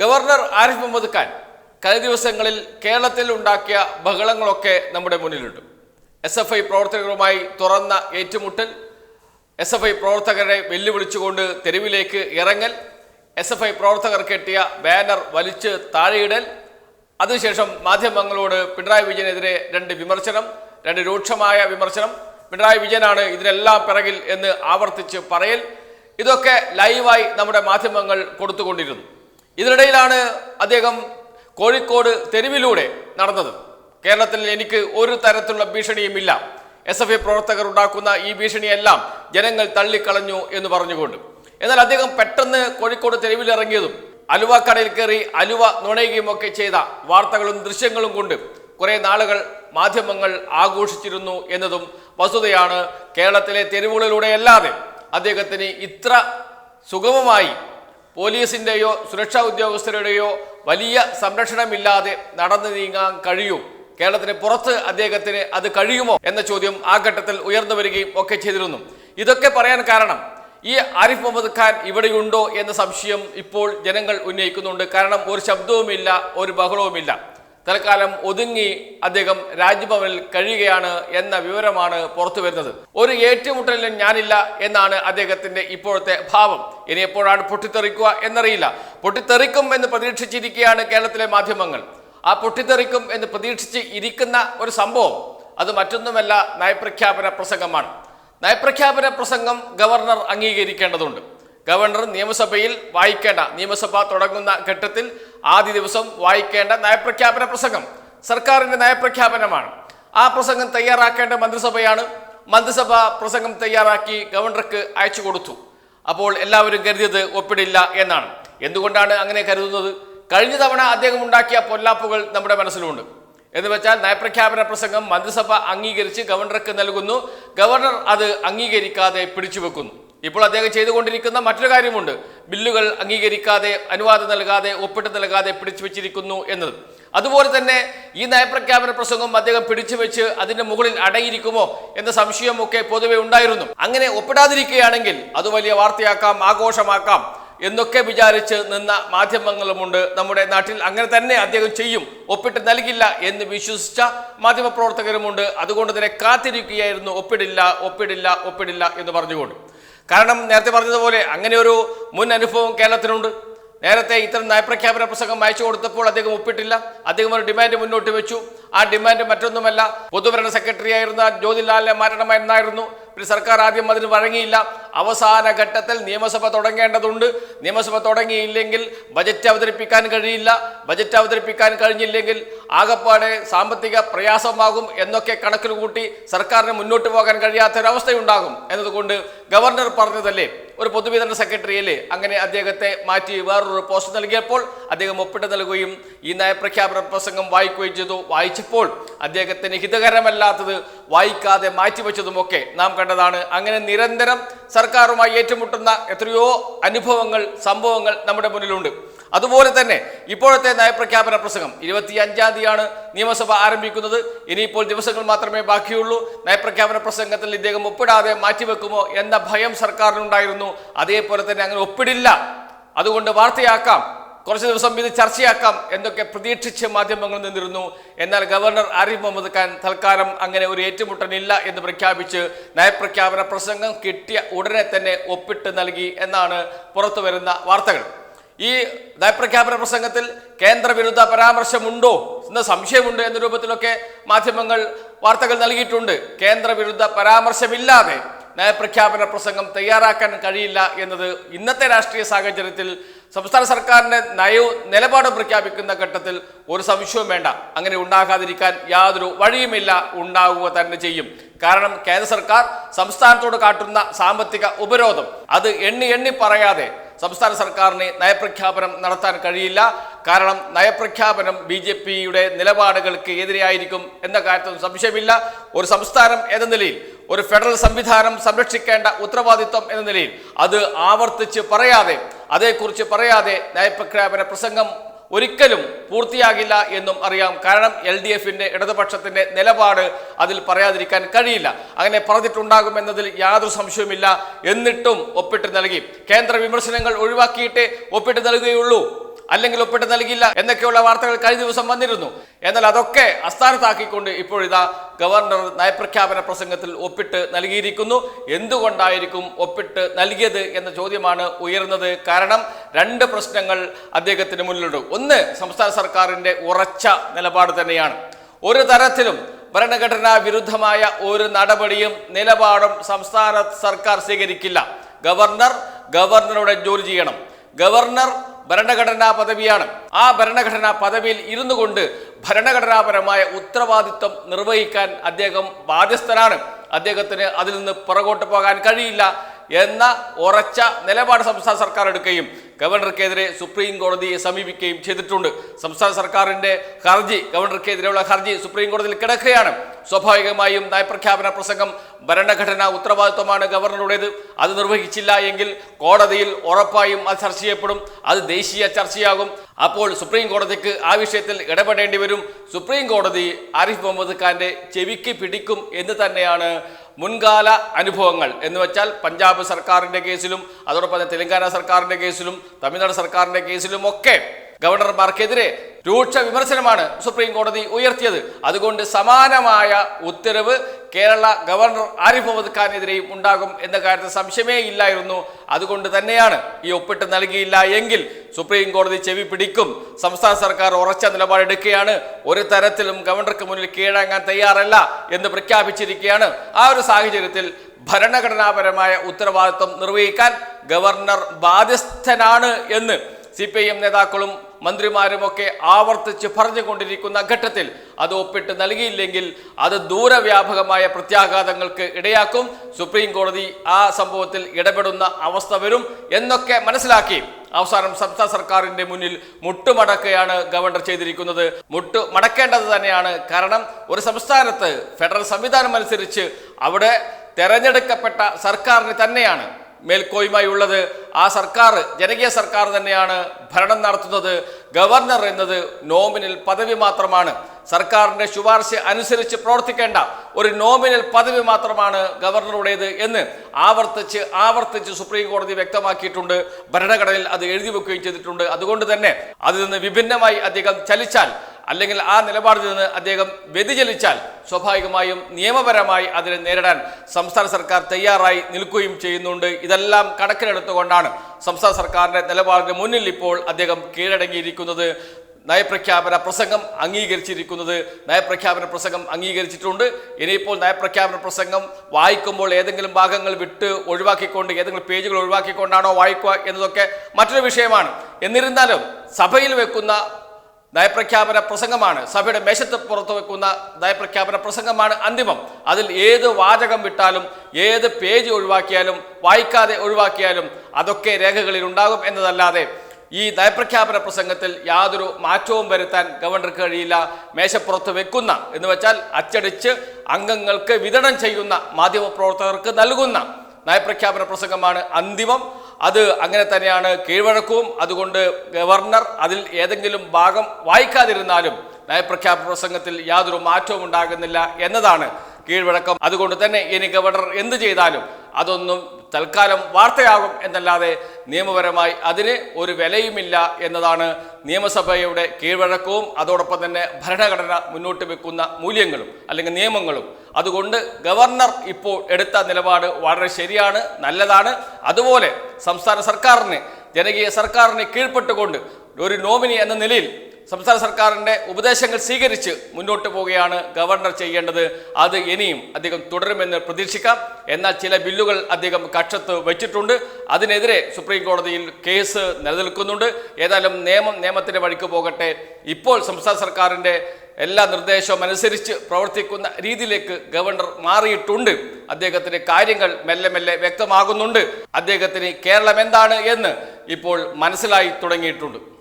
Governor Arif Muhammad Khan കഴിഞ്ഞ ദിവസങ്ങളിൽ കേരളത്തിൽ ഉണ്ടാക്കിയ ബഹളങ്ങളൊക്കെ നമ്മുടെ മുന്നിലുണ്ട്. എസ് എഫ് ഐ പ്രവർത്തകരുമായി തുറന്ന ഏറ്റുമുട്ടൽ എസ് എഫ് ഐ പ്രവർത്തകരെ വെല്ലുവിളിച്ചുകൊണ്ട് തെരുവിലേക്ക് ഇറങ്ങൽ എസ് എഫ് ഐ പ്രവർത്തകർ കെട്ടിയ ബാനർ വലിച്ച് താഴെയിടൽ അതിനുശേഷം മാധ്യമങ്ങളോട് പിണറായി വിജയനെതിരെ രണ്ട് വിമർശനം രണ്ട് രൂക്ഷമായ വിമർശനം. പിണറായി വിജയനാണ് ഇതിനെല്ലാം പിറകിൽ എന്ന് ആവർത്തിച്ച് പറയൽ. ഇതൊക്കെ ലൈവായി നമ്മുടെ മാധ്യമങ്ങൾ കൊടുത്തുകൊണ്ടിരുന്നു. ഇതിനിടയിലാണ് അദ്ദേഹം കോഴിക്കോട് തെരുവിലൂടെ നടന്നത്. കേരളത്തിൽ എനിക്ക് ഒരു തരത്തിലുള്ള ഭീഷണിയുമില്ല. എസ് എഫ് ഐ പ്രവർത്തകർ ഉണ്ടാക്കുന്ന ഈ ഭീഷണിയെല്ലാം ജനങ്ങൾ തള്ളിക്കളഞ്ഞു എന്ന് പറഞ്ഞുകൊണ്ട്. എന്നാൽ അദ്ദേഹം പെട്ടെന്ന് കോഴിക്കോട് തെരുവിലിറങ്ങിയതും അലുവ കടയിൽ കയറി അലുവ നുണയുകയും ഒക്കെ ചെയ്ത വാർത്തകളും ദൃശ്യങ്ങളും കൊണ്ട് കുറെ നാളുകൾ മാധ്യമങ്ങൾ ആഘോഷിച്ചിരുന്നു എന്നതും വസ്തുതയാണ്. കേരളത്തിലെ തെരുവുകളിലൂടെ അല്ലാതെ അദ്ദേഹത്തിന് ഇത്ര സുഗമമായി പോലീസിന്റെയോ സുരക്ഷാ ഉദ്യോഗസ്ഥരുടെയോ വലിയ സംരക്ഷണമില്ലാതെ നടന്നു നീങ്ങാൻ കഴിയൂ. കേരളത്തിന് പുറത്ത് അദ്ദേഹത്തിന് അത് കഴിയുമോ എന്ന ചോദ്യം ആ ഘട്ടത്തിൽ ഉയർന്നു വരികയും ഒക്കെ ചെയ്തിരുന്നു. ഇതൊക്കെ പറയാൻ കാരണം ഈ ആരിഫ് മുഹമ്മദ് ഖാൻ ഇവിടെയുണ്ടോ എന്ന സംശയം ഇപ്പോൾ ജനങ്ങൾ ഉന്നയിക്കുന്നുണ്ട്. കാരണം ഒരു ശബ്ദവുമില്ല ഒരു ബഹളവുമില്ല. തൽക്കാലം ഒതുങ്ങി അദ്ദേഹം രാജ്ഭവനിൽ കഴിയുകയാണ് എന്ന വിവരമാണ് പുറത്തു വരുന്നത്. ഒരു ഏറ്റുമുട്ടലിലും ഞാനില്ല എന്നാണ് അദ്ദേഹത്തിന്റെ ഇപ്പോഴത്തെ ഭാവം. ഇനി എപ്പോഴാണ് പൊട്ടിത്തെറിക്കുക എന്നറിയില്ല. പൊട്ടിത്തെറിക്കും എന്ന് പ്രതീക്ഷിച്ചിരിക്കുകയാണ് കേരളത്തിലെ മാധ്യമങ്ങൾ. ആ പൊട്ടിത്തെറിക്കും എന്ന് പ്രതീക്ഷിച്ച് ഇരിക്കുന്ന ഒരു സംഭവം അത് മറ്റൊന്നുമല്ല നയപ്രഖ്യാപന പ്രസംഗമാണ്. നയപ്രഖ്യാപന പ്രസംഗം ഗവർണർ അംഗീകരിക്കേണ്ടതുണ്ട്. ഗവർണർ നിയമസഭയിൽ വായിക്കേണ്ട നിയമസഭ തുടങ്ങുന്ന ഘട്ടത്തിൽ ആദ്യ ദിവസം വായിക്കേണ്ട നയപ്രഖ്യാപന പ്രസംഗം സർക്കാരിന്റെ നയപ്രഖ്യാപനമാണ്. ആ പ്രസംഗം തയ്യാറാക്കേണ്ട മന്ത്രിസഭയാണ്. മന്ത്രിസഭ പ്രസംഗം തയ്യാറാക്കി ഗവർണർക്ക് അയച്ചു കൊടുത്തു. അപ്പോൾ എല്ലാവരും കരുതിയത് ഒപ്പിടില്ല എന്നാണ്. എന്തുകൊണ്ടാണ് അങ്ങനെ കരുതുന്നത്? കഴിഞ്ഞ തവണ അദ്ദേഹം ഉണ്ടാക്കിയ പൊല്ലാപ്പുകൾ നമ്മുടെ മനസ്സിലുണ്ട്. എന്ന് വെച്ചാൽ നയപ്രഖ്യാപന പ്രസംഗം മന്ത്രിസഭ അംഗീകരിച്ച് ഗവർണർക്ക് നൽകുന്നു. ഗവർണർ അത് അംഗീകരിക്കാതെ പിടിച്ചു വെക്കുന്നു ഇപ്പോൾ അദ്ദേഹം ചെയ്തുകൊണ്ടിരിക്കുന്ന മറ്റൊരു കാര്യമുണ്ട്. ബില്ലുകൾ അംഗീകരിക്കാതെ അനുവാദം നൽകാതെ ഒപ്പിട്ട് നൽകാതെ പിടിച്ചു വെച്ചിരിക്കുന്നു എന്നത്. അതുപോലെ തന്നെ ഈ നയപ്രഖ്യാപന പ്രസംഗം അദ്ദേഹം പിടിച്ചു വെച്ച് അതിന്റെ മുകളിൽ അടങ്ങിയിരിക്കുമോ എന്ന സംശയമൊക്കെ പൊതുവെ ഉണ്ടായിരുന്നു. അങ്ങനെ ഒപ്പിടാതിരിക്കുകയാണെങ്കിൽ അത് വലിയ വാർത്തയാക്കാം ആഘോഷമാക്കാം എന്നൊക്കെ വിചാരിച്ച് നിന്ന മാധ്യമങ്ങളുമുണ്ട്. നമ്മുടെ നാട്ടിൽ അങ്ങനെ തന്നെ അദ്ദേഹം ചെയ്യും. ഒപ്പിട്ട് നൽകില്ല എന്ന് വിശ്വസിച്ച മാധ്യമപ്രവർത്തകരുമുണ്ട്. അതുകൊണ്ട് തന്നെ കാത്തിരിക്കുകയായിരുന്നു. ഒപ്പിടില്ല ഒപ്പിടില്ല ഒപ്പിടില്ല എന്ന് പറഞ്ഞുകൊണ്ട്. കാരണം നേരത്തെ പറഞ്ഞതുപോലെ അങ്ങനെ ഒരു മുൻ അനുഭവം കേരളത്തിനുണ്ട്. നേരത്തെ ഇത്തരം നയപ്രഖ്യാപന പ്രസംഗം അയച്ചു കൊടുത്തപ്പോൾ അദ്ദേഹം ഒപ്പിട്ടില്ല. അദ്ദേഹം ഒരു ഡിമാൻഡ് മുന്നോട്ട് വെച്ചു. ആ ഡിമാൻഡ് മറ്റൊന്നുമല്ല. പൊതുഭരണ സെക്രട്ടറി ആയിരുന്ന ജ്യോതിലാലിനെ മാറ്റണമെന്നായിരുന്നു പിന്നെ സർക്കാർ ആദ്യം അതിന് വഴങ്ങിയില്ല. അവസാന ഘട്ടത്തിൽ നിയമസഭ തുടങ്ങേണ്ടതുണ്ട്. നിയമസഭ തുടങ്ങിയില്ലെങ്കിൽ ബജറ്റ് അവതരിപ്പിക്കാൻ കഴിയില്ല. ബജറ്റ് അവതരിപ്പിക്കാൻ കഴിഞ്ഞില്ലെങ്കിൽ ആകപ്പാടെ സാമ്പത്തിക പ്രയാസമാകും എന്നൊക്കെ കണക്കിൽ കൂട്ടി സർക്കാരിന് മുന്നോട്ട് പോകാൻ കഴിയാത്ത ഒരവസ്ഥയുണ്ടാകും എന്നതുകൊണ്ട് ഗവർണർ പറഞ്ഞതല്ലേ? ഒരു പൊതുവിതരണ സെക്രട്ടറിയിൽ അങ്ങനെ അദ്ദേഹത്തെ മാറ്റി വേറൊരു പോസ്റ്റ് നൽകിയപ്പോൾ അദ്ദേഹം ഒപ്പിട്ട് നൽകുകയും ഈ നയപ്രഖ്യാപന പ്രസംഗം വായിക്കുകയും ചെയ്തു. വായിച്ചപ്പോൾ അദ്ദേഹത്തിന് ഹിതകരമല്ലാത്തത് വായിക്കാതെ മാറ്റിവെച്ചതുമൊക്കെ നാം കണ്ടതാണ്. അങ്ങനെ നിരന്തരം സർക്കാരുമായി ഏറ്റുമുട്ടുന്ന എത്രയോ അനുഭവങ്ങൾ സംഭവങ്ങൾ നമ്മുടെ മുന്നിലുണ്ട്. അതുപോലെ തന്നെ ഇപ്പോഴത്തെ നയപ്രഖ്യാപന പ്രസംഗം ഇരുപത്തി അഞ്ചാം തീയതിയാണ് നിയമസഭ ആരംഭിക്കുന്നത്. ഇനിയിപ്പോൾ ദിവസങ്ങൾ മാത്രമേ ബാക്കിയുള്ളൂ. നയപ്രഖ്യാപന പ്രസംഗത്തിൽ ഇദ്ദേഹം ഒപ്പിടാതെ മാറ്റിവെക്കുമോ എന്ന ഭയം സർക്കാരിനുണ്ടായിരുന്നു. അതേപോലെ തന്നെ അങ്ങനെ ഒപ്പിടില്ല. അതുകൊണ്ട് വാർത്തയാക്കാം. കുറച്ച് ദിവസം ഇത് ചർച്ചയാക്കാം എന്നൊക്കെ പ്രതീക്ഷിച്ച് മാധ്യമങ്ങൾ നിന്നിരുന്നു. എന്നാൽ ഗവർണർ ആരിഫ് മുഹമ്മദ് ഖാൻ തൽക്കാലം അങ്ങനെ ഒരു ഏറ്റുമുട്ടലില്ല എന്ന് പ്രഖ്യാപിച്ച് നയപ്രഖ്യാപന പ്രസംഗം കിട്ടിയ ഉടനെ തന്നെ ഒപ്പിട്ട് നൽകി എന്നാണ് പുറത്തു വരുന്ന വാർത്തകൾ. ഈ നയപ്രഖ്യാപന പ്രസംഗത്തിൽ കേന്ദ്ര വിരുദ്ധ പരാമർശമുണ്ടോ എന്ന സംശയമുണ്ട് എന്ന രൂപത്തിലൊക്കെ മാധ്യമങ്ങൾ വാർത്തകൾ നൽകിയിട്ടുണ്ട്. കേന്ദ്ര വിരുദ്ധ പരാമർശമില്ലാതെ നയപ്രഖ്യാപന പ്രസംഗം തയ്യാറാക്കാൻ കഴിയില്ല എന്നത് ഇന്നത്തെ രാഷ്ട്രീയ സാഹചര്യത്തിൽ സംസ്ഥാന സർക്കാരിന്റെ നയവും നിലപാട് പ്രഖ്യാപിക്കുന്ന ഘട്ടത്തിൽ ഒരു സംശയവും വേണ്ട. അങ്ങനെ ഉണ്ടാകാതിരിക്കാൻ യാതൊരു വഴിയുമില്ല ഉണ്ടാവുക തന്നെ ചെയ്യും. കാരണം കേന്ദ്ര സർക്കാർ സംസ്ഥാനത്തോട് കാട്ടുന്ന സാമ്പത്തിക ഉപരോധം അത് എണ്ണി എണ്ണി പറയാതെ സംസ്ഥാന സർക്കാരിന് നയപ്രഖ്യാപനം നടത്താൻ കഴിയില്ല. കാരണം നയപ്രഖ്യാപനം ബി ജെ പിയുടെ നിലപാടുകൾക്ക് എതിരെയായിരിക്കും എന്ന കാര്യത്തിൽ സംശയമില്ല. ഒരു സംസ്ഥാനം എന്ന നിലയിൽ ഒരു ഫെഡറൽ സംവിധാനം സംരക്ഷിക്കേണ്ട ഉത്തരവാദിത്വം എന്ന നിലയിൽ അത് ആവർത്തിച്ച് പറയാതെ അതേക്കുറിച്ച് പറയാതെ നയപ്രഖ്യാപന പ്രസംഗം ഒരിക്കലും പൂർത്തിയാകില്ല എന്നും അറിയാം. കാരണം എൽ ഡി എഫിന്റെ ഇടതുപക്ഷത്തിന്റെ നിലപാട് അതിൽ പറയാതിരിക്കാൻ കഴിയില്ല. അങ്ങനെ പറഞ്ഞിട്ടുണ്ടാകുമെന്നതിൽ യാതൊരു സംശയവുമില്ല. എന്നിട്ടും ഒപ്പിട്ട് നൽകി. കേന്ദ്ര വിമർശനങ്ങൾ ഒഴിവാക്കിയിട്ടേ ഒപ്പിട്ട് നൽകുകയുള്ളൂ. അല്ലെങ്കിൽ ഒപ്പിട്ട് നൽകില്ല എന്നൊക്കെയുള്ള വാർത്തകൾ കഴിഞ്ഞ ദിവസം വന്നിരുന്നു. എന്നാൽ അതൊക്കെ അസ്ഥാനത്താക്കിക്കൊണ്ട് ഇപ്പോഴിതാ ഗവർണർ നയപ്രഖ്യാപന പ്രസംഗത്തിൽ ഒപ്പിട്ട് നൽകിയിരിക്കുന്നു. എന്തുകൊണ്ടായിരിക്കും ഒപ്പിട്ട് നൽകിയത് എന്ന ചോദ്യമാണ് ഉയർന്നത് കാരണം രണ്ട് പ്രശ്നങ്ങൾ അദ്ദേഹത്തിന് മുന്നിലുണ്ട്. ഒന്ന് സംസ്ഥാന സർക്കാരിന്റെ ഉറച്ച നിലപാട് തന്നെയാണ്. ഒരു തരത്തിലും ഭരണഘടനാ വിരുദ്ധമായ ഒരു നടപടിയും നിലപാടും സംസ്ഥാന സർക്കാർ സ്വീകരിക്കില്ല. ഗവർണർ ഗവർണറുടെ ജോലി ചെയ്യണം. ഗവർണർ ഭരണഘടനാ പദവിയാണ്. ആ ഭരണഘടനാ പദവിയിൽ ഇരുന്നു കൊണ്ട് ഭരണഘടനാപരമായ ഉത്തരവാദിത്വം നിർവഹിക്കാൻ അദ്ദേഹം ബാധ്യസ്ഥനാണ്. അദ്ദേഹത്തിന് അതിൽ നിന്ന് പുറകോട്ട് പോകാൻ കഴിയില്ല. എന്ന ഉറച്ച നിലപാട് സംസ്ഥാന സർക്കാർ എടുക്കുകയും ഗവർണർക്കെതിരെ സുപ്രീം കോടതിയെ സമീപിക്കുകയും ചെയ്തിട്ടുണ്ട്. സംസ്ഥാന സർക്കാരിന്റെ ഹർജി ഗവർണർക്കെതിരെയുള്ള ഹർജി സുപ്രീം കോടതിയിൽ കിടക്കുകയാണ്. സ്വാഭാവികമായും നയപ്രഖ്യാപന പ്രസംഗം ഭരണഘടനാ ഉത്തരവാദിത്വമാണ് ഗവർണറുടേത്. അത് നിർവഹിച്ചില്ല എങ്കിൽ കോടതിയിൽ ഉറപ്പായും അത് ചർച്ച ചെയ്യപ്പെടും അത് ദേശീയ ചർച്ചയാകും. അപ്പോൾ സുപ്രീം കോടതിക്ക് ആ വിഷയത്തിൽ ഇടപെടേണ്ടി വരും. സുപ്രീം കോടതി ആരിഫ് മുഹമ്മദ് ഖാന്റെ ചെവിക്ക് പിടിക്കും എന്ന് തന്നെയാണ് മുൻകാല അനുഭവങ്ങൾ എന്ന് വെച്ചാൽ പഞ്ചാബ് സർക്കാരിന്റെ കേസിലും അതോടൊപ്പം തന്നെ തെലങ്കാന സർക്കാരിന്റെ കേസിലും തമിഴ്നാട് സർക്കാരിന്റെ കേസിലും ഒക്കെ ഗവർണർമാർക്കെതിരെ രൂക്ഷ വിമർശനമാണ് സുപ്രീം കോടതി ഉയർത്തിയത്. അതുകൊണ്ട് സമാനമായ ഉത്തരവ് കേരള ഗവർണർ ആരിഫ് മുഹമ്മദ് ഖാനെതിരെയും ഉണ്ടാകും എന്ന കാര്യത്തിൽ സംശയമേ ഇല്ലായിരുന്നു. അതുകൊണ്ട് തന്നെയാണ് ഈ ഒപ്പിട്ട് നൽകിയില്ല എങ്കിൽ സുപ്രീം കോടതി ചെവി പിടിക്കും. സംസ്ഥാന സർക്കാർ ഉറച്ച നിലപാടെടുക്കുകയാണ്. ഒരു തരത്തിലും ഗവർണർക്ക് മുന്നിൽ കീഴടങ്ങാൻ തയ്യാറല്ല എന്ന് പ്രഖ്യാപിച്ചിരിക്കുകയാണ്. ആ ഒരു സാഹചര്യത്തിൽ ഭരണഘടനാപരമായ ഉത്തരവാദിത്വം നിർവഹിക്കാൻ ഗവർണർ ബാധ്യസ്ഥനാണ് എന്ന് സി നേതാക്കളും മന്ത്രിമാരുമൊക്കെ ആവർത്തിച്ച് പറഞ്ഞുകൊണ്ടിരിക്കുന്ന ഘട്ടത്തിൽ അത് ഒപ്പിട്ട് നൽകിയില്ലെങ്കിൽ അത് ദൂരവ്യാപകമായ പ്രത്യാഘാതങ്ങൾക്ക് ഇടയാക്കും. സുപ്രീം കോടതി ആ സംഭവത്തിൽ ഇടപെടുന്ന അവസ്ഥ വരും എന്നൊക്കെ മനസ്സിലാക്കി അവസാനം സംസ്ഥാന സർക്കാരിന്റെ മുന്നിൽ മുട്ടുമടക്കുകയാണ് ഗവർണർ ചെയ്തിരിക്കുന്നത്. മുട്ടു മടക്കേണ്ടത് തന്നെയാണ്. കാരണം ഒരു സംസ്ഥാനത്ത് ഫെഡറൽ സംവിധാനം അനുസരിച്ച് അവിടെ തെരഞ്ഞെടുക്കപ്പെട്ട സർക്കാരിന് തന്നെയാണ് മേൽക്കോയ്മയുള്ളത്. ആ സർക്കാർ ജനകീയ സർക്കാർ തന്നെയാണ് ഭരണം നടത്തുന്നത്. ഗവർണർ എന്നത് നോമിനൽ പദവി മാത്രമാണ്. സർക്കാരിന്റെ ശുപാർശ അനുസരിച്ച് പ്രവർത്തിക്കേണ്ട ഒരു നോമിനൽ പദവി മാത്രമാണ് ഗവർണറുടേത് എന്ന് ആവർത്തിച്ച് ആവർത്തിച്ച് സുപ്രീം കോടതി വ്യക്തമാക്കിയിട്ടുണ്ട്. ഭരണഘടനയിൽ അത് എഴുതി വെക്കുകയും ചെയ്തിട്ടുണ്ട്. അതുകൊണ്ട് തന്നെ അതിൽ നിന്ന് വിഭിന്നമായി അദ്ദേഹം ചലിച്ചാൽ അല്ലെങ്കിൽ ആ നിലപാടിൽ നിന്ന് അദ്ദേഹം വ്യതിചലിച്ചാൽ സ്വാഭാവികമായും നിയമപരമായി അതിനെ നേരിടാൻ സംസ്ഥാന സർക്കാർ തയ്യാറായി നിൽക്കുകയും ചെയ്യുന്നുണ്ട്. ഇതെല്ലാം കണക്കിലെടുത്തുകൊണ്ടാണ് സംസ്ഥാന സർക്കാരിന്റെ നിലപാടിന് മുന്നിൽ ഇപ്പോൾ അദ്ദേഹം കീഴടങ്ങിയിരിക്കുന്നത്. നയപ്രഖ്യാപന പ്രസംഗം അംഗീകരിച്ചിരിക്കുന്നത്. നയപ്രഖ്യാപന പ്രസംഗം അംഗീകരിച്ചിട്ടുണ്ട്. ഇനിയിപ്പോൾ നയപ്രഖ്യാപന പ്രസംഗം വായിക്കുമ്പോൾ ഏതെങ്കിലും ഭാഗങ്ങൾ വിട്ട് ഒഴിവാക്കിക്കൊണ്ട് ഏതെങ്കിലും പേജുകൾ ഒഴിവാക്കിക്കൊണ്ടാണോ വായിക്കുക എന്നതൊക്കെ മറ്റൊരു വിഷയമാണ്. എന്നിരുന്നാലും സഭയിൽ വെക്കുന്ന നയപ്രഖ്യാപന പ്രസംഗമാണ്. സഭയുടെ മേശത്ത് പുറത്തു വെക്കുന്ന നയപ്രഖ്യാപന പ്രസംഗമാണ് അന്തിമം. അതിൽ ഏത് വാചകം വിട്ടാലും ഏത് പേജ് ഒഴിവാക്കിയാലും വായിക്കാതെ ഒഴിവാക്കിയാലും അതൊക്കെ രേഖകളിൽ ഉണ്ടാകും എന്നതല്ലാതെ ഈ നയപ്രഖ്യാപന പ്രസംഗത്തിൽ യാതൊരു മാറ്റവും വരുത്താൻ ഗവർണർക്ക് കഴിയില്ല. മേശപ്പുറത്ത് വെക്കുന്ന എന്ന് വെച്ചാൽ അച്ചടിച്ച് അംഗങ്ങൾക്ക് വിതരണം ചെയ്യുന്ന മാധ്യമപ്രവർത്തകർക്ക് നൽകുന്ന നയപ്രഖ്യാപന പ്രസംഗമാണ് അന്തിമം. അത് അങ്ങനെ തന്നെയാണ് കീഴ്വഴക്കവും. അതുകൊണ്ട് ഗവർണർ അതിൽ ഏതെങ്കിലും ഭാഗം വായിക്കാതിരുന്നാലും നയപ്രഖ്യാപന പ്രസംഗത്തിൽ യാതൊരു മാറ്റവും ഉണ്ടാകുന്നില്ല എന്നതാണ് കീഴ്വഴക്കം. അതുകൊണ്ട് തന്നെ ഇനി ഗവർണർ എന്ത് ചെയ്താലും അതൊന്നും തൽക്കാലം വാർത്തയാകും എന്നല്ലാതെ നിയമപരമായി അതിന് ഒരു വിലയുമില്ല എന്നതാണ് നിയമസഭയുടെ കീഴ്വഴക്കവും. അതോടൊപ്പം തന്നെ ഭരണഘടന മുന്നോട്ട് വെക്കുന്ന മൂല്യങ്ങളും അല്ലെങ്കിൽ നിയമങ്ങളും അതുകൊണ്ട് ഗവർണർ ഇപ്പോൾ എടുത്ത നിലപാട് വളരെ ശരിയാണ് നല്ലതാണ്. അതുപോലെ സംസ്ഥാന സർക്കാരിന് ജനകീയ സർക്കാരിനെ കീഴ്പ്പെട്ടുകൊണ്ട് ഒരു നോമിനി എന്ന നിലയിൽ സംസ്ഥാന സർക്കാരിന്റെ ഉപദേശങ്ങൾ സ്വീകരിച്ച് മുന്നോട്ട് പോവുകയാണ് ഗവർണർ ചെയ്യേണ്ടത്. അത് ഇനിയും അദ്ദേഹം തുടരുമെന്ന് പ്രതീക്ഷിക്കാം. എന്നാൽ ചില ബില്ലുകൾ അദ്ദേഹം കക്ഷത്ത് വെച്ചിട്ടുണ്ട്. അതിനെതിരെ സുപ്രീം കോടതിയിൽ കേസ് നിലനിൽക്കുന്നുണ്ട്. ഏതായാലും നിയമം നിയമത്തിന്റെ വഴിക്ക് പോകട്ടെ. ഇപ്പോൾ സംസ്ഥാന സർക്കാരിന്റെ എല്ലാ നിർദ്ദേശവും അനുസരിച്ച് പ്രവർത്തിക്കുന്ന രീതിയിലേക്ക് ഗവർണർ മാറിയിട്ടുണ്ട്. അദ്ദേഹത്തിന് കാര്യങ്ങൾ മെല്ലെ മെല്ലെ വ്യക്തമാകുന്നുണ്ട്. അദ്ദേഹത്തിന് കേരളം എന്താണ് എന്ന് ഇപ്പോൾ മനസ്സിലായി തുടങ്ങിയിട്ടുണ്ട്.